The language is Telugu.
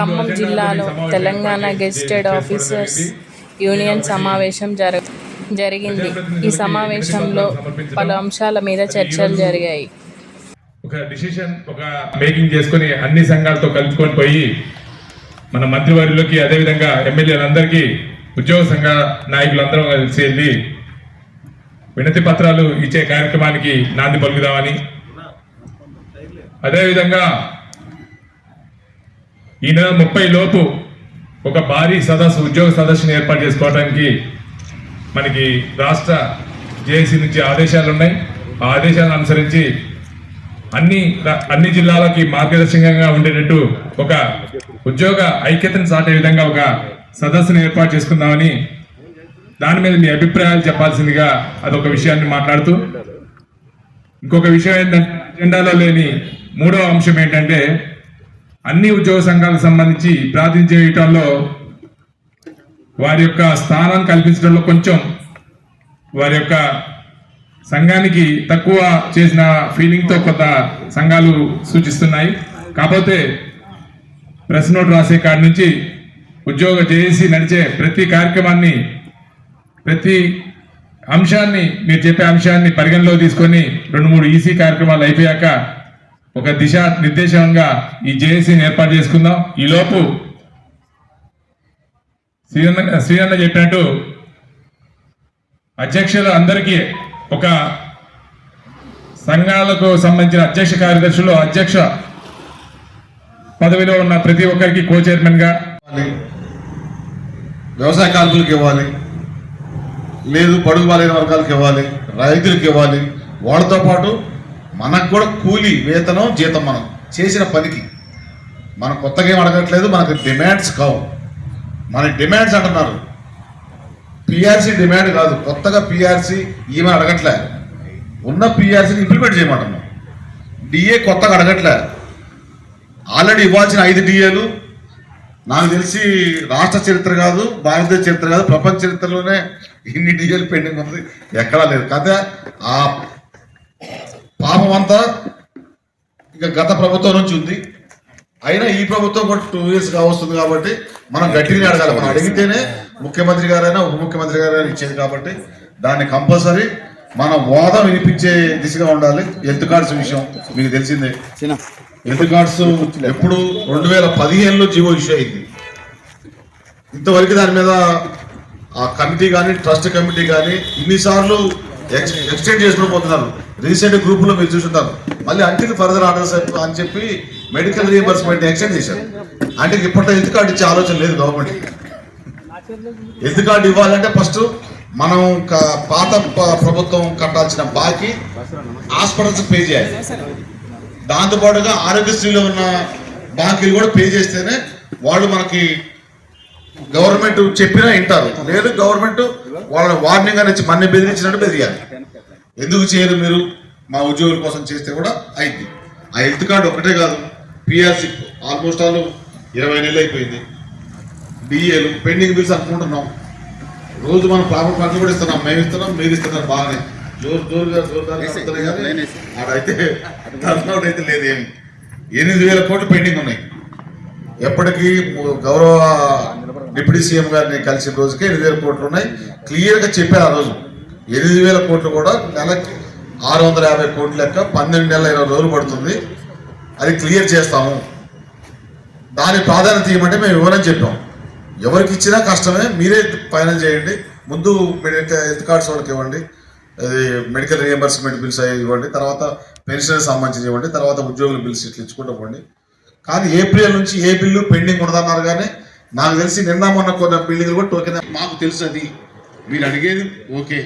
ఖమ్మం జిల్లాలో తెలంగాణ గెజిటెడ్ ఆఫీసర్స్ యూనియన్ సమావేశం జర జరిగింది. ఈ సమావేశంలో పలు అంశాల మీద చర్చలు జరిగాయి. ఒక డిసిషన్ ఒక మేకింగ్ చేసుకుని అన్ని సంఘాలతో కలుపుకొని పోయి మన మంత్రివర్యులకి అదేవిధంగా ఎమ్మెల్యేలందరికీ ఉద్యోగ సంఘ నాయకులందరం కలిసి వెళ్ళి వినతి పత్రాలు ఇచ్చే కార్యక్రమానికి నాంది పలుకుదామని. అదేవిధంగా ఈ నెల ముప్పై లోపు ఒక భారీ సదస్సు ఉద్యోగ సదస్సును ఏర్పాటు చేసుకోవడానికి మనకి రాష్ట్ర జేఏసీ నుంచి ఆదేశాలు ఉన్నాయి. ఆ ఆదేశాలను అనుసరించి అన్ని అన్ని జిల్లాలకి మార్గదర్శకంగా ఉండేటట్టు ఒక ఉద్యోగ ఐక్యతను సాటే విధంగా ఒక సదస్సును ఏర్పాటు చేసుకుందామని దాని మీద మీ అభిప్రాయాలు చెప్పాల్సిందిగా అదొక విషయాన్ని మాట్లాడుతూ ఇంకొక విషయం ఏంటంటే అజెండాలో లేని మూడవ అంశం ఏంటంటే అన్ని ఉద్యోగ సంఘాలకు సంబంధించి ప్రాతినిధ్యం చేయటంలో వారి యొక్క స్థానం కల్పించడంలో కొంచెం వారి యొక్క సంఘానికి తక్కువ చేసిన ఫీలింగ్తో కొంత సంఘాలు సూచిస్తున్నాయి. కాకపోతే ప్రెస్ నోట్ రాసే కాడి నుంచి ఉద్యోగ చేసి నడిచే ప్రతి కార్యక్రమాన్ని ప్రతి అంశాన్ని మీరు చెప్పే అంశాన్ని పరిగణలో తీసుకొని రెండు మూడు ఈసీ కార్యక్రమాలు అయిపోయాక ఒక దిశ నిర్దేశంగా ఈ జేఏసీని ఏర్పాటు చేసుకుందాం. ఈలోపు శ్రీరన్న శ్రీరన్న చెప్పినట్టు అధ్యక్షులు అందరికీ ఒక సంఘాలకు సంబంధించిన అధ్యక్ష కార్యదర్శులు అధ్యక్ష పదవిలో ఉన్న ప్రతి ఒక్కరికి కో చైర్మన్గా వ్యవసాయ కార్మికులకు ఇవ్వాలి. లేదు పడుగు బాలైన వర్గాలకు ఇవ్వాలి. రైతులకు ఇవ్వాలి. వాళ్ళతో పాటు మనకు కూడా కూలీ వేతనం జీతం మనం చేసిన పనికి. మనం కొత్తగా ఏం అడగట్లేదు మనకు డిమాండ్స్ కావు. మన డిమాండ్స్ అంటున్నారు. పిఆర్సీ డిమాండ్ కాదు కొత్తగా పిఆర్సీ ఈమె అడగట్లే. ఉన్న పిఆర్సీని ఇంప్లిమెంట్ చేయమంటున్నాం. డిఏ కొత్తగా అడగట్లే. ఆల్రెడీ ఇవ్వాల్సిన ఐదు డిఏలు నాకు తెలిసి రాష్ట్ర చరిత్ర కాదు భారతదేశ చరిత్ర కాదు ప్రపంచ చరిత్రలోనే ఇన్ని డిఏలు పెండింగ్ ఉంది ఎక్కడా లేదు. కదా ఆ పాపం అంతా ఇక గత ప్రభుత్వం నుంచి ఉంది. అయినా ఈ ప్రభుత్వం కూడా టూ ఇయర్స్ కావస్తుంది కాబట్టి మనం గట్టిగా అడగాలి. మనం అడిగితేనే ముఖ్యమంత్రి గారైనా ఉప ముఖ్యమంత్రి గారైనా ఇచ్చేది కాబట్టి దాన్ని కంపల్సరీ మన వాదం వినిపించే దిశగా ఉండాలి. హెల్త్ కార్డ్స్ విషయం మీకు తెలిసిందే. హెల్త్ కార్డ్స్ ఎప్పుడు రెండు వేల పదిహేనులో జీవో ఇష్యూ అయింది. ఇంతవరకు దాని మీద ఆ కమిటీ కానీ ట్రస్ట్ కమిటీ కానీ ఇన్నిసార్లు ఎక్స్ ఎక్స్టెండ్ చేసుకుని పోతున్నారు. రీసెంట్ గ్రూపులో మీరు చూసుంటారు. మళ్ళీ అంటికి ఫర్దర్ ఆర్డర్స్ అని చెప్పి మెడికల్ రీఎంబర్స్మెంట్ ఎక్స్టెండ్ చేశారు. అంటే ఇప్పట్లో హెల్త్ కార్డు ఇచ్చే ఆలోచన లేదు గవర్నమెంట్ హెల్త్ కార్డు ఇవ్వాలంటే ఫస్ట్ మనం పాత ప్రభుత్వం కట్టాల్సిన బాకీ హాస్పిటల్స్ పే చేయాలి. దాంతోపాటుగా ఆరోగ్యశ్రీలో ఉన్న బాకీలు కూడా పే చేస్తేనే వాళ్ళు మనకి గవర్నమెంట్ చెప్పినా వింటారు. లేదు గవర్నమెంట్ వాళ్ళని వార్నింగ్ అని మన బెదిరించినట్టు బెదిరియాలి. ఎందుకు చేయరు మీరు? మా ఉద్యోగుల కోసం చేస్తే కూడా అయింది. ఆ హెల్త్ కార్డు ఒకటే కాదు పిఆర్సీ ఆల్మోస్ట్ ఆల్ ఇరవై నెలలు అయిపోయింది. డిఏలు పెండింగ్ బిల్స్ అనుకుంటున్నాం. రోజు మనం ప్రాపర్ ఫండ్లు కూడా ఇస్తున్నాం. మేము ఇస్తున్నాం మీరు ఇస్తున్నారు బాగానే. జోరు జోరుగా కానీ ఆడైతే టర్న్అవుట్ అయితే లేదేమి ఎనిమిది వేల కోట్లు పెండింగ్ ఉన్నాయి. ఎప్పటికీ గౌరవ డిప్యూటీ సీఎం గారిని కలిసిన రోజుకే ఎనిమిది వేల కోట్లు ఉన్నాయి. క్లియర్గా చెప్పారు ఆ రోజు. ఎనిమిది వేల కోట్లు కూడా నెలకి ఆరు వందల యాభై కోట్ల లెక్క పన్నెండు నెలల ఇరవై రోజులు పడుతుంది. అది క్లియర్ చేస్తాము. దాని ప్రాధాన్యత ఇవ్వమంటే మేము ఇవ్వనని చెప్పాం. ఎవరికి ఇచ్చినా కష్టమే. మీరే ఫైనల్ చేయండి. ముందు మెడికల్ హెల్త్ కార్డ్స్ వాళ్ళకి ఇవ్వండి. అది మెడికల్ రియంబర్స్మెంట్ బిల్స్ అవి ఇవ్వండి. తర్వాత పెన్షన్ సంబంధించి ఇవ్వండి. తర్వాత ఉద్యోగుల బిల్స్ ఇట్లా ఇచ్చుకుంటూ పోండి. కానీ ఏప్రిల్ నుంచి ఏ బిల్లు పెండింగ్ ఉండదన్నారు కానీ నాకు తెలిసి నిన్న మొన్న కొన్న బిల్డింగ్లు కూడా టోకెన్ మాకు తెలుసు అది. మీరు అడిగేది ఓకే.